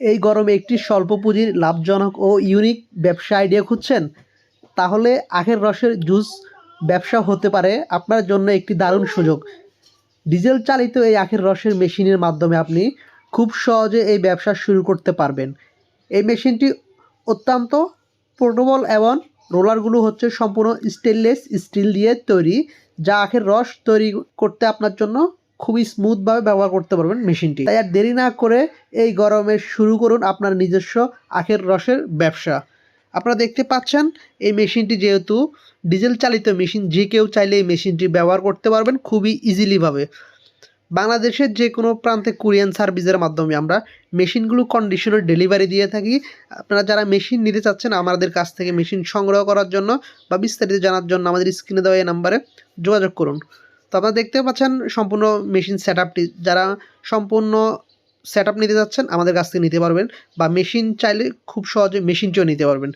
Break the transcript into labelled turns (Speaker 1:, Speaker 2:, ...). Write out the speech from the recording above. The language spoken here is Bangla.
Speaker 1: এই গরমে একটি স্বল্প পুঁজির লাভজনক ও ইউনিক ব্যবসা আইডিয়া খুঁজছেন, তাহলে আখের রসের জুস ব্যবসা হতে পারে আপনার জন্য একটি দারুণ সুযোগ। ডিজেল চালিত এই আখের রসের মেশিনের মাধ্যমে আপনি খুব সহজে এই ব্যবসা শুরু করতে পারবেন। এই মেশিনটি অত্যন্ত পোর্টেবল এবং রোলারগুলো হচ্ছে সম্পূর্ণ স্টেনলেস স্টিল দিয়ে তৈরি, যা আখের রস তৈরি করতে আপনার জন্য খুবই স্মুথভাবে ব্যবহার করতে পারবেন মেশিনটি। তাই আর দেরি না করে এই গরমে শুরু করুন আপনার নিজস্ব আখের রসের ব্যবসা। আপনারা দেখতে পাচ্ছেন, এই মেশিনটি যেহেতু ডিজেল চালিত মেশিন, যে কেউ চাইলে এই মেশিনটি ব্যবহার করতে পারবেন খুবই ইজিলিভাবে বাংলাদেশের যে কোনো প্রান্তে কুরিয়ান সার্ভিসের মাধ্যমে আমরা মেশিনগুলো কন্ডিশনের ডেলিভারি দিয়ে থাকি। আপনারা যারা মেশিন নিতে চাচ্ছেন, আমাদের কাছ থেকে মেশিন সংগ্রহ করার জন্য বা বিস্তারিত জানার জন্য আমাদের স্ক্রিনে দেওয়া এই নাম্বারে যোগাযোগ করুন। তো আপনারা দেখতে পাচ্ছেন সম্পূর্ণ মেশিন সেট যারা সম্পূর্ণ সেট নিতে যাচ্ছেন, আমাদের কাছ থেকে নিতে পারবেন বা মেশিন চাইলে খুব সহজে মেশিনটিও নিতে পারবেন।